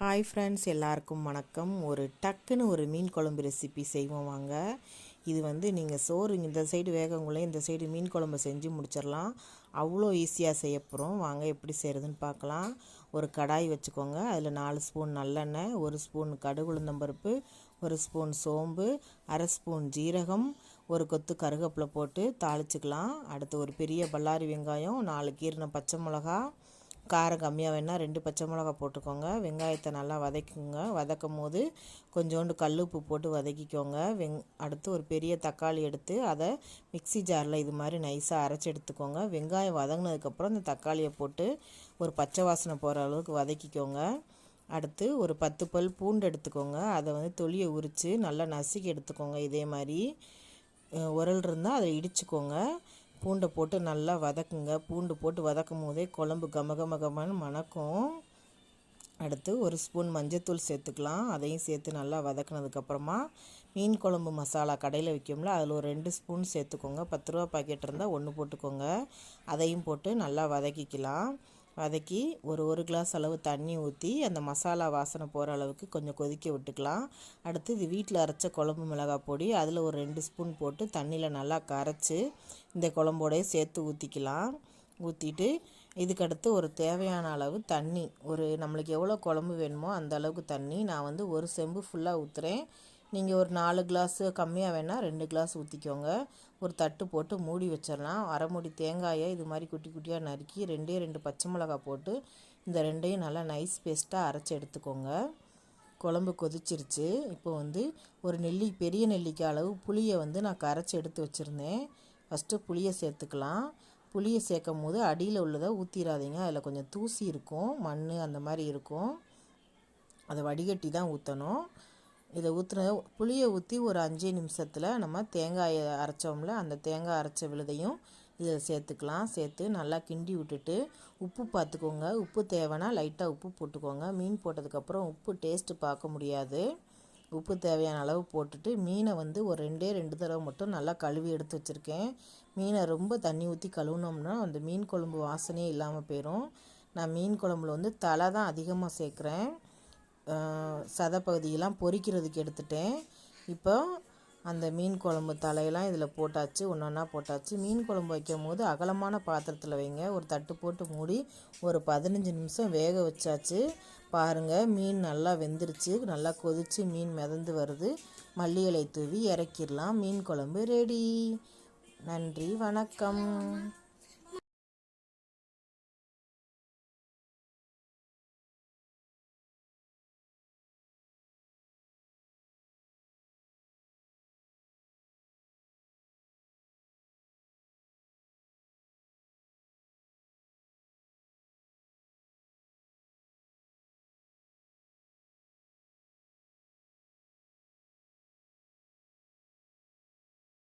Hi friends எல்லாருக்கும் வணக்கம். ஒரு டக்குன்னு ஒரு மீன் குழம்பு ரெசிபி செய்வோம் வாங்க. இது வந்து நீங்கள் சோறு இந்த சைடு வேகங்குள்ளே இந்த சைடு மீன் குழம்பு செஞ்சு முடிச்சிடலாம். அவ்வளோ ஈஸியாக செய்ய போகிறோம் வாங்க எப்படி செய்கிறதுன்னு பார்க்கலாம். ஒரு கடாய் வச்சுக்கோங்க. அதில் நாலு ஸ்பூன் நல்லெண்ணெய் ஒரு ஸ்பூன் கடுகு உளுந்தம்பருப்பு ஒரு ஸ்பூன் சோம்பு அரை ஸ்பூன் ஜீரகம் ஒரு கொத்து கருகப்பில் போட்டு தாளிச்சுக்கலாம். அடுத்து ஒரு பெரிய பல்லாரி வெங்காயம் நாலு கீரின பச்சை மிளகா காரம் கம்மியாக வேணால் ரெண்டு பச்சை மிளகா போட்டுக்கோங்க. வெங்காயத்தை நல்லா வதக்குங்க. வதக்கும் போது கொஞ்சோண்டு கல் உப்பு போட்டு வதக்கிக்கோங்க. வெங் அடுத்து ஒரு பெரிய தக்காளி எடுத்து அதை மிக்சி ஜாரில் இது மாதிரி நைஸாக அரைச்சி எடுத்துக்கோங்க. வெங்காயம் வதங்கினதுக்கப்புறம் இந்த தக்காளியை போட்டு ஒரு பச்சை வாசனை போகிற அளவுக்கு வதக்கிக்கோங்க. அடுத்து ஒரு பத்து பல் பூண்டு எடுத்துக்கோங்க. அதை வந்து தொலியை உரித்து நல்லா நசுக்கி எடுத்துக்கோங்க இதே மாதிரி. உரல் இருந்தால் அதை இடிச்சுக்கோங்க. பூண்டை போட்டு நல்லா வதக்குங்க. பூண்டு போட்டு வதக்கும் போதே குழம்பு கம கம மணக்கும். அடுத்து ஒரு ஸ்பூன் மஞ்சத்தூள் சேர்த்துக்கலாம். அதையும் சேர்த்து நல்லா வதக்கினதுக்கப்புறமா மீன் குழம்பு மசாலா கடையில் விற்கும்ல அதில் ஒரு ரெண்டு ஸ்பூன் சேர்த்துக்கோங்க. பத்து ரூபா பாக்கெட் இருந்தால் ஒன்று போட்டுக்கோங்க. அதையும் போட்டு நல்லா வதக்கிக்கலாம். வதக்கி ஒரு ஒரு கிளாஸ் அளவு தண்ணி ஊற்றி அந்த மசாலா வாசனை போகிற அளவுக்கு கொஞ்சம் கொதிக்க விட்டுக்கலாம். அடுத்து இது வீட்டில் அரைச்ச குழம்பு மிளகாய் பொடி அதில் ஒரு ரெண்டு ஸ்பூன் போட்டு தண்ணியில் நல்லா கரைச்சி இந்த குழம்போடைய சேர்த்து ஊற்றிக்கலாம் ஊற்றிட்டு இதுக்கடுத்து ஒரு தேவையான அளவு தண்ணி ஒரு நம்மளுக்கு எவ்வளோ குழம்பு வேணுமோ அந்த அளவுக்கு தண்ணி. நான் வந்து ஒரு செம்பு ஃபுல்லாக ஊற்றுறேன் நீங்கள் ஒரு நாலு கிளாஸு கம்மியாக வேணால் ரெண்டு கிளாஸ் ஊற்றிக்கோங்க ஒரு தட்டு போட்டு மூடி வச்சிடலாம் அரைமுடி தேங்காயை இது மாதிரி குட்டி குட்டியாக நறுக்கி ரெண்டே ரெண்டு பச்சை மிளகா போட்டு இந்த ரெண்டையும் நல்லா நைஸ் பேஸ்ட்டாக அரைச்சி எடுத்துக்கோங்க. குழம்பு கொதிச்சிருச்சு. இப்போ வந்து ஒரு நெல்லி பெரிய நெல்லிக்காய் அளவு புளியை வந்து நான் கரைச்சி எடுத்து வச்சுருந்தேன். ஃபஸ்ட்டு புளியை சேர்த்துக்கலாம். புளியை சேர்க்கும் போது அடியில் உள்ளதை ஊற்றிடாதீங்க அதில் கொஞ்சம் தூசி இருக்கும். மண் அந்த மாதிரி இருக்கும். அதை வடிகட்டி தான் ஊற்றணும் இதை ஊற்றுன புளியை ஊற்றி ஒரு அஞ்சு நிமிஷத்தில் நம்ம தேங்காயை அரைச்சோம்ல அந்த தேங்காய் அரைச்ச விழுதையும் இதில் சேர்த்துக்கலாம். சேர்த்து நல்லா கிண்டி விட்டுட்டு உப்பு பார்த்துக்கோங்க. உப்பு தேவைன்னா லைட்டாக உப்பு போட்டுக்கோங்க. மீன் போட்டதுக்கப்புறம் உப்பு டேஸ்ட்டு பார்க்க முடியாது. உப்பு தேவையான அளவு போட்டுட்டு மீனை வந்து ஒரு ரெண்டே ரெண்டு தடவை மட்டும் நல்லா கழுவி எடுத்து வச்சுருக்கேன். மீனை ரொம்ப தண்ணி ஊற்றி கழுவுனோம்னா அந்த மீன் குழம்பு வாசனையே இல்லாமல் போயிடும் நான் மீன் குழம்புல வந்து தலை தான் அதிகமாக சேர்க்குறேன். சதைப்பகுதியெல்லாம் பொரிக்கிறதுக்கு எடுத்துட்டேன். இப்போ அந்த மீன் குழம்பு தலையெல்லாம் இதில் போட்டாச்சு ஒன்று ஒன்றா போட்டாச்சு. மீன் குழம்பு வைக்கும் போது அகலமான பாத்திரத்தில் வைங்க. ஒரு தட்டு போட்டு மூடி ஒரு பதினஞ்சு நிமிஷம் வேக வச்சாச்சு. பாருங்கள் மீன் நல்லா வெந்துருச்சு. நல்லா கொதித்து மீன் மிதந்து வருது. மல்லி இலை தூவி இறக்கிடலாம். மீன் குழம்பு ரெடி நன்றி வணக்கம்.